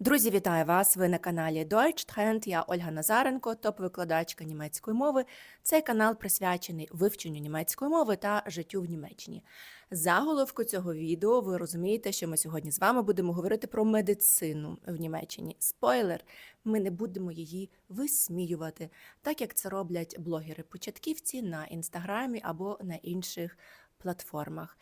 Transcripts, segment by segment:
Друзі, вітаю вас! Ви на каналі Deutsch Trend. Я Ольга Назаренко, топ-викладачка німецької мови. Цей канал присвячений вивченню німецької мови та життю в Німеччині. Заголовку цього відео ви розумієте, що ми сьогодні з вами будемо говорити про медицину в Німеччині. Спойлер, ми не будемо її висміювати, так як це роблять блогери-початківці на інстаграмі або на інших платформах.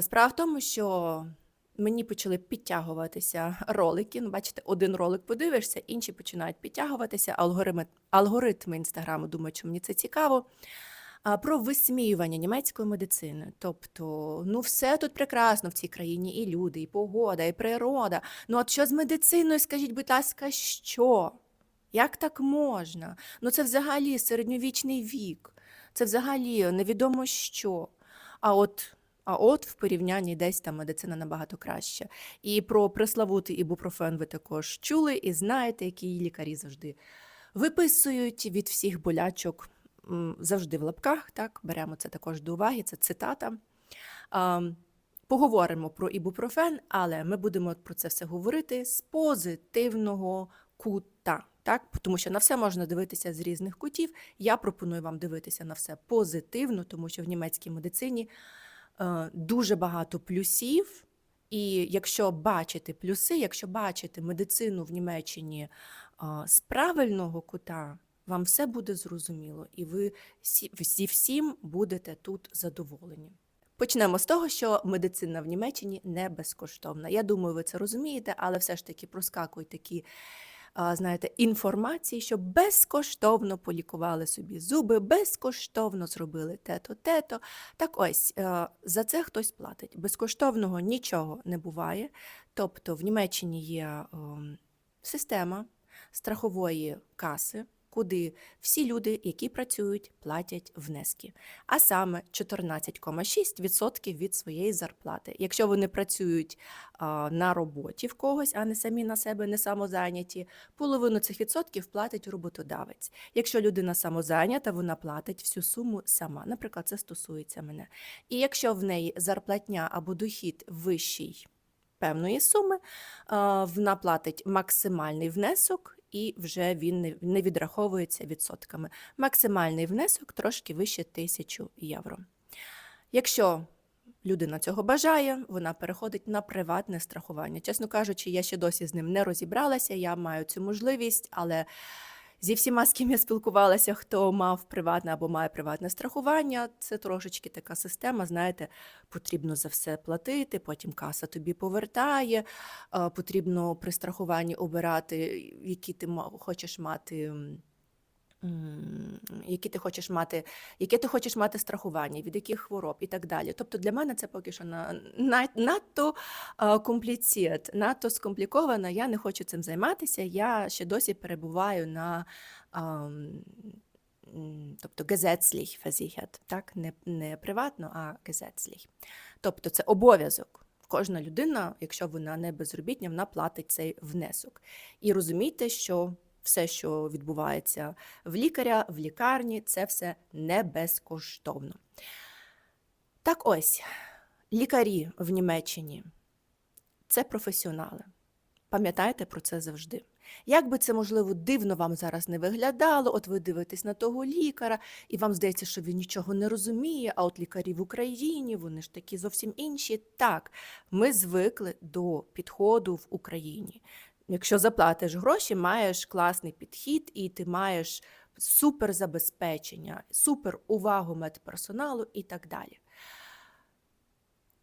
Справа в тому, що мені почали підтягуватися ролики. Ну, бачите, один ролик подивишся, інші починають підтягуватися. Алгоритми, алгоритми інстаграму думають, що мені це цікаво. Про висміювання німецької медицини. Тобто, ну все тут прекрасно в цій країні, і люди, і погода, і природа. Ну, от що з медициною, скажіть, будь ласка, що? Як так можна? Ну, це взагалі середньовічний вік, це взагалі невідомо що. А от а от в порівнянні десь там медицина набагато краще. І про преславутий ібупрофен ви також чули і знаєте, які лікарі завжди виписують від всіх болячок завжди в лапках. Так, беремо це також до уваги, це цитата. Поговоримо про ібупрофен, але ми будемо про це все говорити з позитивного кута. Так, тому що на все можна дивитися з різних кутів. Я пропоную вам дивитися на все позитивно, тому що в німецькій медицині дуже багато плюсів. І якщо бачити плюси, якщо бачити медицину в Німеччині е, з правильного кута, вам все буде зрозуміло, і ви всі, всі всім будете тут задоволені. Почнемо з того, що медицина в Німеччині не безкоштовна. Я думаю, ви це розумієте, але все ж таки проскакують такі знаєте, інформації, що безкоштовно полікували собі зуби, безкоштовно зробили те-то, те-то. Так ось е, за це хтось платить. Безкоштовного нічого не буває. Тобто в Німеччині є ем, система страхової каси. Куди всі люди, які працюють, платять внески, а саме 14,6% від своєї зарплати. Якщо вони працюють на роботі в когось, а не самі на себе, не самозайняті, половину цих відсотків платить роботодавець. Якщо людина самозайнята, вона платить всю суму сама. Наприклад, це стосується мене. І якщо в неї зарплатня або дохід вищий певної суми, вона платить максимальний внесок. І вже він не- відраховується відсотками. Максимальний внесок трошки вище 1000 євро. Якщо людина цього бажає, вона переходить на приватне страхування. Чесно кажучи, я ще досі з ним не розібралася, я маю цю можливість, але зі всіма, з ким я спілкувалася, хто мав приватне або має приватне страхування, це трошечки така система. Знаєте, потрібно за все платити, потім каса тобі повертає. Потрібно при страхуванні обирати, які ти хочеш мати. Які ти хочеш мати, яке ти хочеш мати страхування, від яких хвороб і так далі. Тобто для мене це поки що на, на, надто компліціат, надто скомпліковано. Я не хочу цим займатися. Я ще досі перебуваю на м, тобто gesetzlich versichert, так, не, не приватно, а gesetzlich. Тобто це обов'язок. Кожна людина, якщо вона не безробітня, вона платить цей внесок. І розумійте, що все, що відбувається в лікаря, в лікарні, це все не безкоштовно. Так ось, лікарі в Німеччині це професіонали. Пам'ятайте про це завжди. Як би це, можливо, дивно вам зараз не виглядало, от ви дивитесь на того лікаря, і вам здається, що він нічого не розуміє, а от лікарі в Україні, вони ж такі зовсім інші. Так, ми звикли до підходу в Україні. Якщо заплатиш гроші, маєш класний підхід, і ти маєш супер забезпечення, супер увагу медперсоналу і так далі.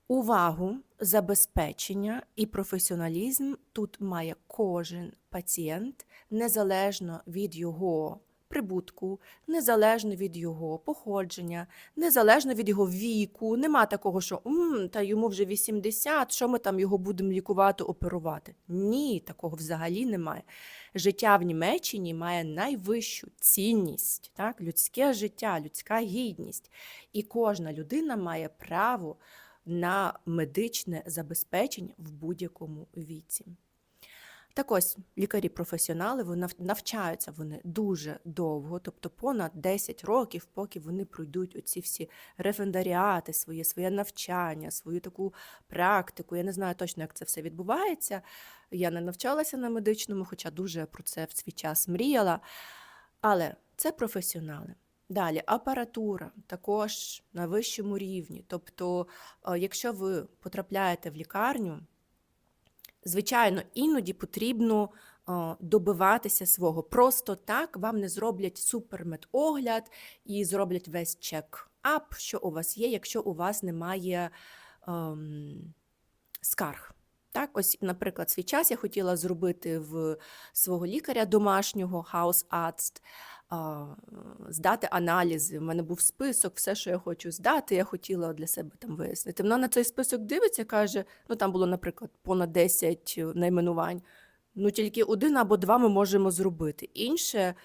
Увагу, забезпечення і професіоналізм тут має кожен пацієнт незалежно від його прибутку, незалежно від його походження, незалежно від його віку. Нема такого, що «М, та йому вже 80, що ми там його будемо лікувати, оперувати. Ні, такого взагалі немає. Життя в Німеччині має найвищу цінність, так? людське життя, людська гідність. І кожна людина має право на медичне забезпечення в будь-якому віці. Так ось лікарі-професіонали навчаються вони дуже довго, тобто понад 10 років, поки вони пройдуть оці всі рефендаріати, своє, своє навчання, свою таку практику. Я не знаю точно, як це все відбувається. Я не навчалася на медичному, хоча дуже про це в свій час мріяла. Але це професіонали. Далі апаратура також на вищому рівні. Тобто, е, якщо ви потрапляєте в лікарню, звичайно, іноді потрібно е, добиватися свого. Просто так вам не зроблять супермедогляд і зроблять весь чек-ап, що у вас є, якщо у вас немає ем, скарг. Так, ось, наприклад, свій час я хотіла зробити в свого лікаря домашнього а, здати аналізи. У мене був список, все, що я хочу здати, я хотіла для себе там вияснити. Вона на цей список дивиться, каже: ну там було, наприклад, понад 10 найменувань. Ну, тільки один або два ми можемо зробити. Інше,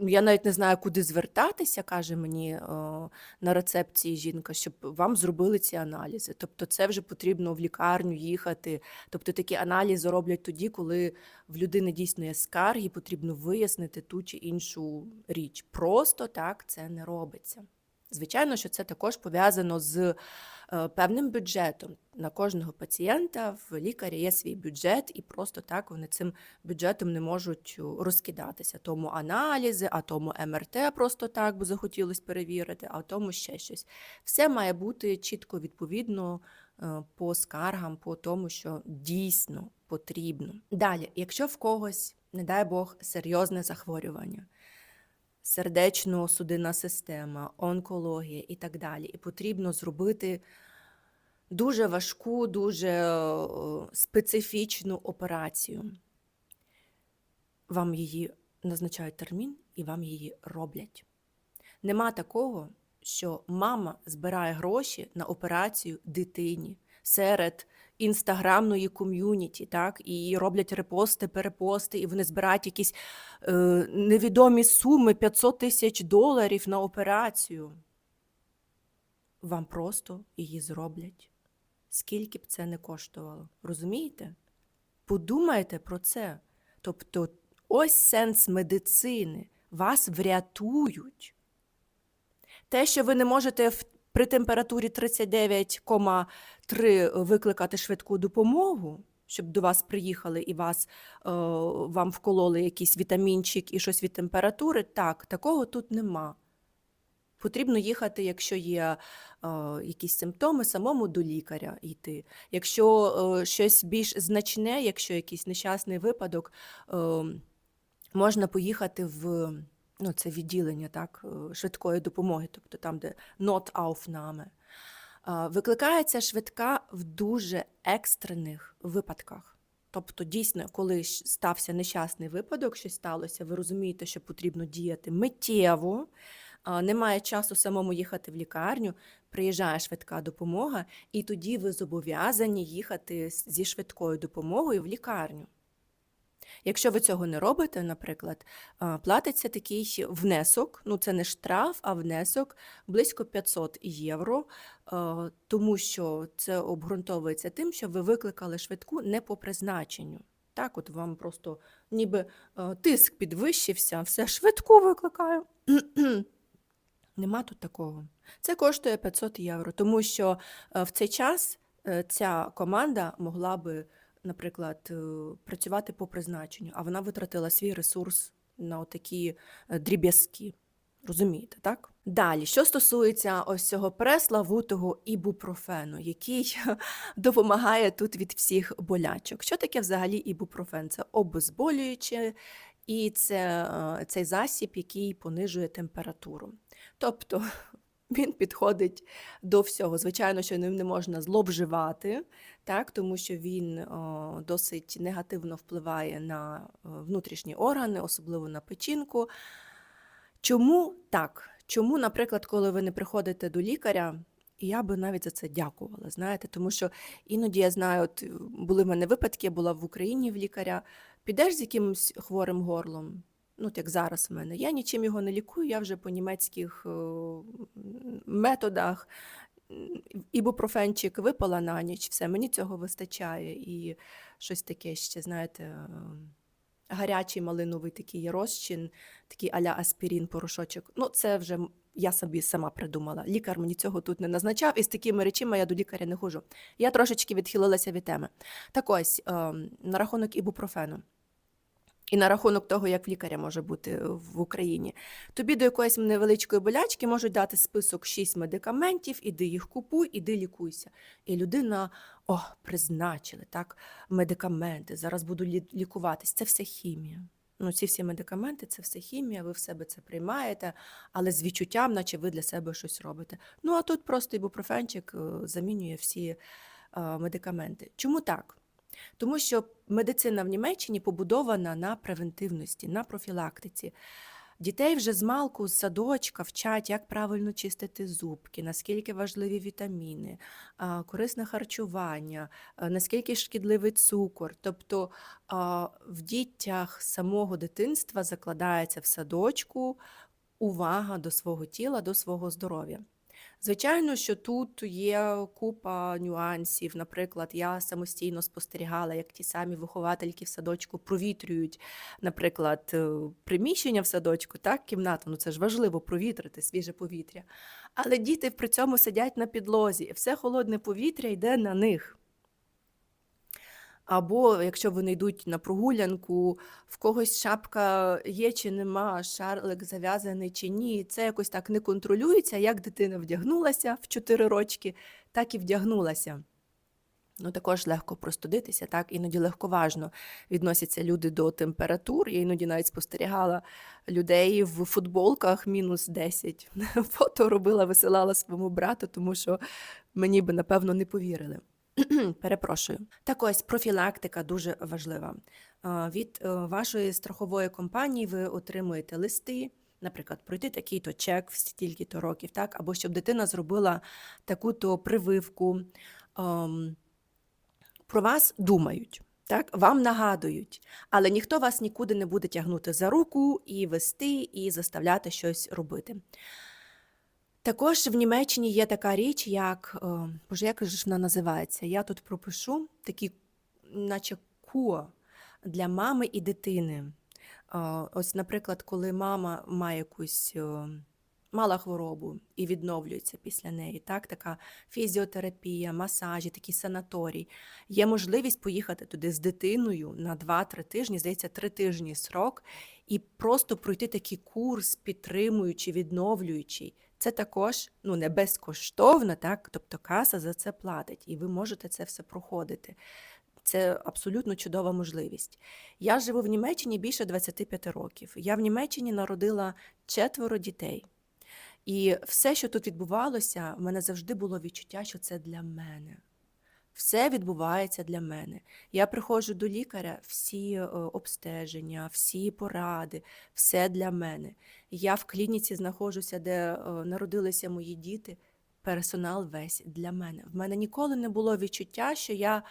я навіть не знаю, куди звертатися, каже мені о, на рецепції жінка, щоб вам зробили ці аналізи. Тобто, це вже потрібно в лікарню їхати. Тобто такі аналізи роблять тоді, коли в людини дійсно є скарги, потрібно вияснити ту чи іншу річ. Просто так це не робиться. Звичайно, що це також пов'язано з е, певним бюджетом. На кожного пацієнта в лікаря є свій бюджет, і просто так вони цим бюджетом не можуть розкидатися. Тому аналізи, а тому МРТ просто так, бо захотілося перевірити, а тому ще щось. Все має бути чітко відповідно е, по скаргам, по тому, що дійсно потрібно. Далі, якщо в когось, не дай Бог, серйозне захворювання, сердечно-судинна система, онкологія і так далі, і потрібно зробити дуже важку, дуже е, специфічну операцію. Вам її назначають термін і вам її роблять. Нема такого, що мама збирає гроші на операцію дитині серед інстаграмної ком'юніті, так, і роблять репости, перепости, і вони збирають якісь е, невідомі суми 500 тисяч доларів на операцію. Вам просто її зроблять. Скільки б це не коштувало. Розумієте? Подумайте про це. Тобто, ось сенс медицини. Вас врятують. Те, що ви не можете при температурі 39,3 викликати швидку допомогу, щоб до вас приїхали і вас, е, вам вкололи якийсь вітамінчик і щось від температури, так, такого тут нема. Потрібно їхати, якщо є е, якісь симптоми, самому до лікаря йти. Якщо е, щось більш значне, якщо якийсь нещасний випадок, е, можна поїхати в ну, це відділення так, е, швидкої допомоги, тобто там, де Notaufnahme. Е, Викликається швидка в дуже екстрених випадках. Тобто, дійсно, коли стався нещасний випадок, щось сталося, ви розумієте, що потрібно діяти миттєво, немає часу самому їхати в лікарню, приїжджає швидка допомога, і тоді ви зобов'язані їхати зі швидкою допомогою в лікарню. Якщо ви цього не робите, наприклад, платиться такий внесок, ну це не штраф, а внесок близько 500 євро, тому що це обґрунтовується тим, що ви викликали швидку не по призначенню. Так, от вам просто ніби тиск підвищився, все швидку викликаю. Нема тут такого. Це коштує 500 євро, тому що в цей час е, ця команда могла би, наприклад, е, працювати по призначенню, а вона витратила свій ресурс на такі дріб'язки. Розумієте, так? Далі, що стосується ось цього преславутого ібупрофену, який допомагає тут від всіх болячок. Що таке взагалі ібупрофен? Це обезболююче, і це е, цей засіб, який понижує температуру. Тобто він підходить до всього. Звичайно, що ним не можна зловживати, так, тому що він о, досить негативно впливає на е, внутрішні органи, особливо на печінку. Чому так? Чому, наприклад, коли ви не приходите до лікаря, і я би навіть за це дякувала, знаєте, тому що іноді я знаю, от е, були в мене випадки, я була в Україні в лікаря, підеш з якимось хворим горлом, ну, от як зараз в мене, я нічим його не лікую, я вже по німецьких е, методах, ібупрофенчик випала на ніч, все, мені цього вистачає. І щось таке ще, знаєте, е, гарячий малиновий такий розчин, такий аля аспірін, порошочок. Ну, це вже я собі сама придумала. Лікар мені цього тут не назначав, і з такими речами я до лікаря не ходжу. Я трошечки відхилилася від теми. Так ось, ем, на рахунок ібупрофену. І на рахунок того, як лікаря може бути в Україні. Тобі до якоїсь невеличкої болячки можуть дати список 6 медикаментів, іди їх купуй, іди лікуйся. І людина, о, призначили так, медикаменти, зараз буду лі- лікуватись. Це все хімія. Ну, ці всі медикаменти це все хімія, ви в себе це приймаєте, але з відчуттям, наче ви для себе щось робите. Ну а тут просто ібупрофенчик е, замінює всі е, медикаменти. Чому так? Тому що медицина в Німеччині побудована на превентивності, на профілактиці. Дітей вже з малку, з садочка вчать, як правильно чистити зубки, наскільки важливі вітаміни, корисне харчування, наскільки шкідливий цукор. Тобто в дітях самого дитинства закладається в садочку увага до свого тіла, до свого здоров'я. Звичайно, що тут є купа нюансів. Наприклад, я самостійно спостерігала, як ті самі виховательки в садочку провітрюють, наприклад, е, приміщення в садочку, так, кімнату. Ну це ж важливо провітрити свіже повітря. Але діти при цьому сидять на підлозі, і все холодне повітря йде на них. Або якщо вони йдуть на прогулянку, в когось шапка є чи нема, шарлик зав'язаний чи ні. Це якось так не контролюється, як дитина вдягнулася в 4 рочки, так і вдягнулася. Ну, також легко простудитися, так, іноді легковажно відносяться люди до температур. Я іноді навіть спостерігала людей в футболках мінус 10. Фото робила, висилала своєму брату, тому що мені би, напевно, не повірили. Перепрошую. Так ось профілактика дуже важлива. Від е, вашої страхової компанії ви отримуєте листи, наприклад, пройти такий-то чек в стільки-то років, так, або щоб дитина зробила таку-то прививку. Ем, Про вас думають. Так, вам нагадують, але ніхто вас нікуди не буде тягнути за руку і вести, і заставляти щось робити. Також в Німеччині є така річ, як е, Боже, як ж вона називається? Я тут пропишу такі, наче куа для мами і дитини. Е, Ось, наприклад, коли мама має якусь е, мала хворобу і відновлюється після неї, так, така фізіотерапія, масажі, такий санаторій. Є можливість поїхати туди з дитиною на 2-3 тижні, здається, 3 тижні срок, і просто пройти такий курс, підтримуючий, відновлюючий. Це також ну, не безкоштовно, так? тобто каса за це платить, і ви можете це все проходити. Це абсолютно чудова можливість. Я живу в Німеччині більше 25 років. Я в Німеччині народила четверо дітей. І все, що тут відбувалося, в мене завжди було відчуття, що це для мене. Все відбувається для мене. Я приходжу до лікаря, всі е, обстеження, всі поради, все для мене. Я в клініці знаходжуся, де е, народилися мої діти. Персонал весь для мене. В мене ніколи не було відчуття, що я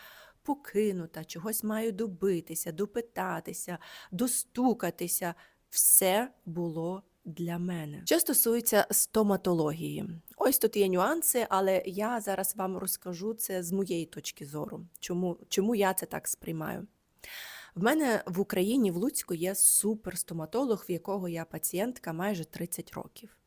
покинута, чогось маю добитися, допитатися, достукатися. Все було для мене. Що стосується стоматології, ось тут є нюанси, але я зараз вам розкажу це з моєї точки зору, чому, чому я це так сприймаю. В мене в Україні, в Луцьку, є суперстоматолог, в якого я пацієнтка майже 30 років.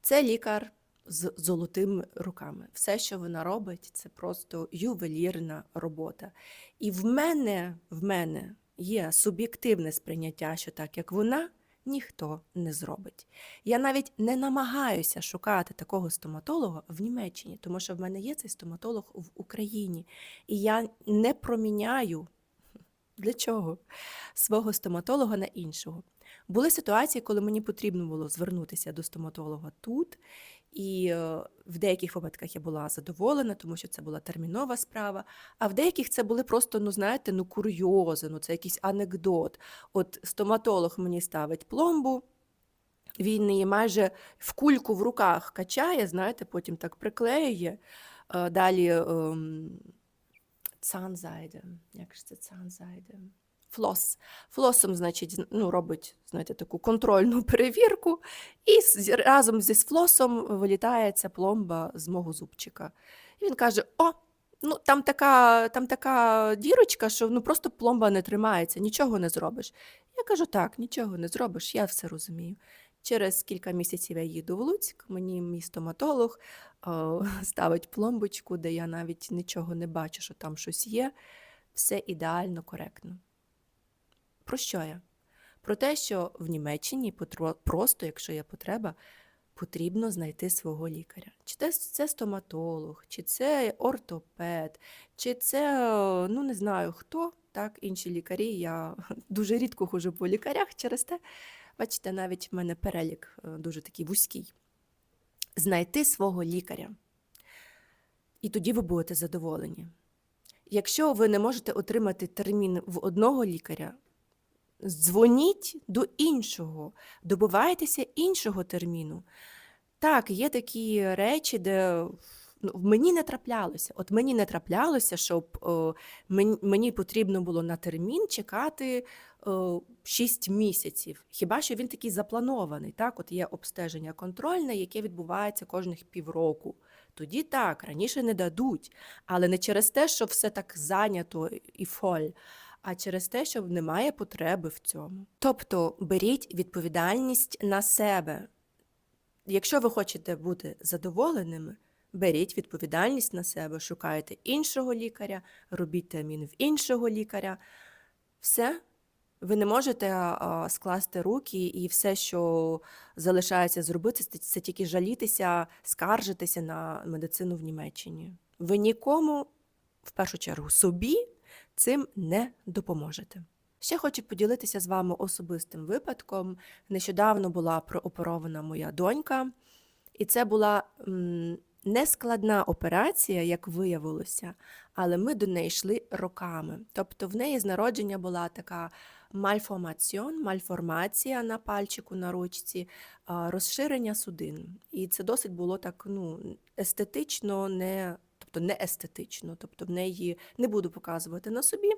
Це лікар з золотими руками. Все, що вона робить, це просто ювелірна робота. І в мене, в мене є суб'єктивне сприйняття, що так як вона, ніхто не зробить. Я навіть не намагаюся шукати такого стоматолога в Німеччині, тому що в мене є цей стоматолог в Україні. І я не проміняю для чого свого стоматолога на іншого. Були ситуації, коли мені потрібно було звернутися до стоматолога тут, і е, в деяких випадках я була задоволена, тому що це була термінова справа. А в деяких це були просто, ну знаєте, ну курйози, ну це якийсь анекдот. От стоматолог мені ставить пломбу, він її майже в кульку в руках качає, знаєте, потім так приклеює. Е, Далі ем, цанзайде. Як ж це цанзайде? Флос. Флосом, значить, ну, робить, знаєте, таку контрольну перевірку, і разом зі флосом вилітає ця пломба з мого зубчика. І він каже: О, Ну, там така, там така дірочка, що ну просто пломба не тримається, нічого не зробиш. Я кажу, так, нічого не зробиш, я все розумію. Через кілька місяців я їду в Луцьк, мені мій стоматолог о, ставить пломбочку, де я навіть нічого не бачу, що там щось є. Все ідеально коректно. Про що я? Про те, що в Німеччині просто, якщо є потреба, потрібно знайти свого лікаря. Чи це, стоматолог, чи це ортопед, чи це, ну не знаю хто, так, інші лікарі. Я дуже рідко ходжу по лікарях через те. Бачите, навіть в мене перелік е, дуже такий вузький. Знайти свого лікаря. І тоді ви будете задоволені. Якщо ви не можете отримати термін в одного лікаря, дзвоніть до іншого, добивайтеся іншого терміну. Так, є такі речі, де ну, мені не траплялося. От мені не траплялося, щоб о, мені, мені потрібно було на термін чекати о, 6 місяців. Хіба що він такий запланований? Так, от є обстеження контрольне, яке відбувається кожних півроку. Тоді так, раніше не дадуть, але не через те, що все так зайнято і фоль, а через те, що немає потреби в цьому. Тобто беріть відповідальність на себе. Якщо ви хочете бути задоволеними, беріть відповідальність на себе, шукайте іншого лікаря, робіть термін в іншого лікаря. Все. Ви не можете скласти руки і все, що залишається зробити, це тільки жалітися, скаржитися на медицину в Німеччині. Ви нікому, в першу чергу, собі цим не допоможете. Ще хочу поділитися з вами особистим випадком. Нещодавно була прооперована моя донька, і це була м, нескладна операція, як виявилося, але ми до неї йшли роками. Тобто в неї з народження була така мальформаціон, мальформація на пальчику на ручці, розширення судин. І це досить було так ну, естетично, не, тобто не естетично. Тобто в неї не буду показувати на собі,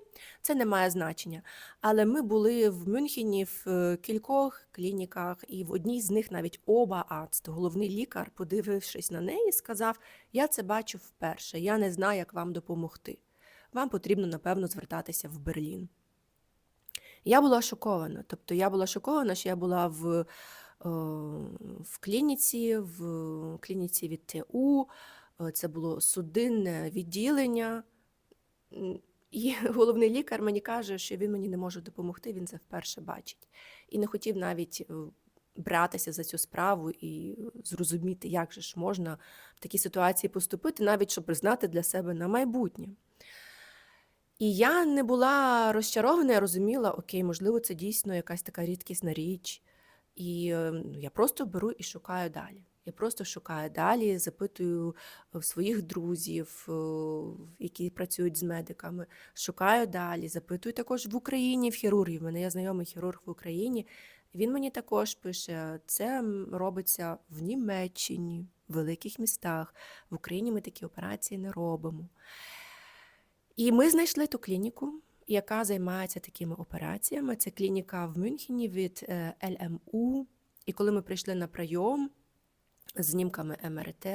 це не має значення. Але ми були в Мюнхені в е, кількох клініках, і в одній з них навіть оба ацт, головний лікар, подивившись на неї, сказав: Я це бачу вперше, я не знаю, як вам допомогти. Вам потрібно, напевно, звертатися в Берлін. Я була шокована. Тобто я була шокована, що я була в, е, в клініці, в клініці від ТУ, це було судинне відділення. І головний лікар мені каже, що він мені не може допомогти, він це вперше бачить. І не хотів навіть е, братися за цю справу і зрозуміти, як же ж можна в такій ситуації поступити, навіть щоб признати для себе на майбутнє. І я не була розчарована, я розуміла, окей, можливо, це дійсно якась така рідкісна річ. І е, ну, я просто беру і шукаю далі. Я просто шукаю далі, запитую в своїх друзів, е, які працюють з медиками. Шукаю далі, запитую також в Україні в хірургів. У мене є знайомий хірург в Україні. Він мені також пише: це робиться в Німеччині, в великих містах. В Україні ми такі операції не робимо. І ми знайшли ту клініку, яка займається такими операціями. Це клініка в Мюнхені від е, ЛМУ. І коли ми прийшли на прийом знімками МРТ,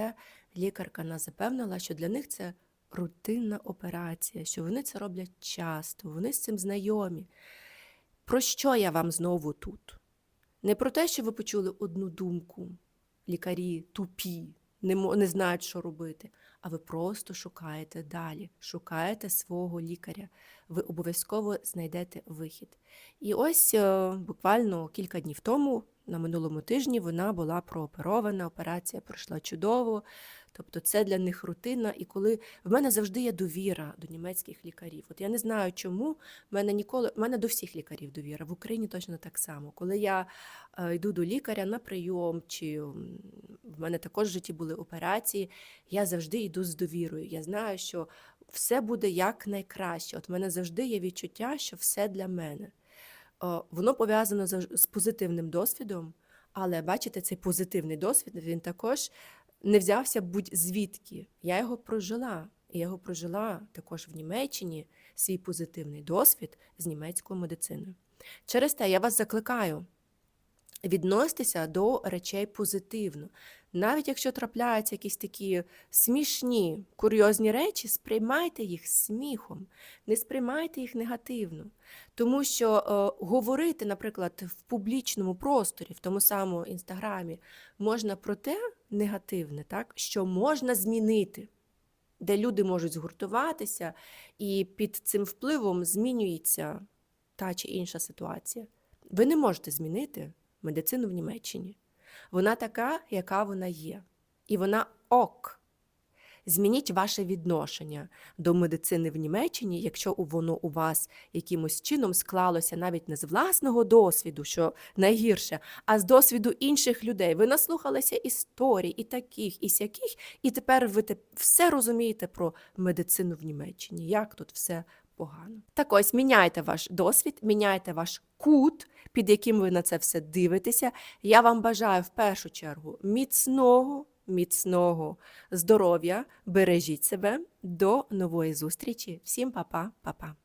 лікарка нас запевнила, що для них це рутинна операція, що вони це роблять часто, вони з цим знайомі. Про що я вам знову тут? Не про те, що ви почули одну думку, лікарі тупі, не, не знають, що робити, а ви просто шукаєте далі, шукаєте свого лікаря. Ви обов'язково знайдете вихід. І ось е, буквально кілька днів тому, на минулому тижні, вона була прооперована, операція пройшла чудово. Тобто це для них рутина. І коли в мене завжди є довіра до німецьких лікарів. От я не знаю, чому в мене ніколи в мене до всіх лікарів довіра. В Україні точно так само. Коли я е, йду до лікаря на прийом, чи в мене також в житті були операції, я завжди йду з довірою. Я знаю, що все буде як найкраще. От в мене завжди є відчуття, що все для мене. Е, Воно пов'язано з позитивним досвідом, але бачите, цей позитивний досвід він також не взявся будь-звідки. Я його прожила. Я його прожила також в Німеччині, свій позитивний досвід з німецькою медициною. Через те я вас закликаю відноситися до речей позитивно. Навіть якщо трапляються якісь такі смішні, курйозні речі, сприймайте їх сміхом, не сприймайте їх негативно. Тому що е, говорити, наприклад, в публічному просторі, в тому самому інстаграмі, можна про те негативне, так, що можна змінити, де люди можуть згуртуватися, і під цим впливом змінюється та чи інша ситуація. Ви не можете змінити медицину в Німеччині. Вона така, яка вона є. І вона ок. Змініть ваше відношення до медицини в Німеччині, якщо воно у вас якимось чином склалося навіть не з власного досвіду, що найгірше, а з досвіду інших людей. Ви наслухалися історій і таких, і сяких, і тепер ви все розумієте про медицину в Німеччині, як тут все погано. Так ось міняйте ваш досвід, міняйте ваш кут, під яким ви на це все дивитеся. Я вам бажаю в першу чергу міцного, міцного здоров'я. Бережіть себе. До нової зустрічі. Всім па-па, па-па.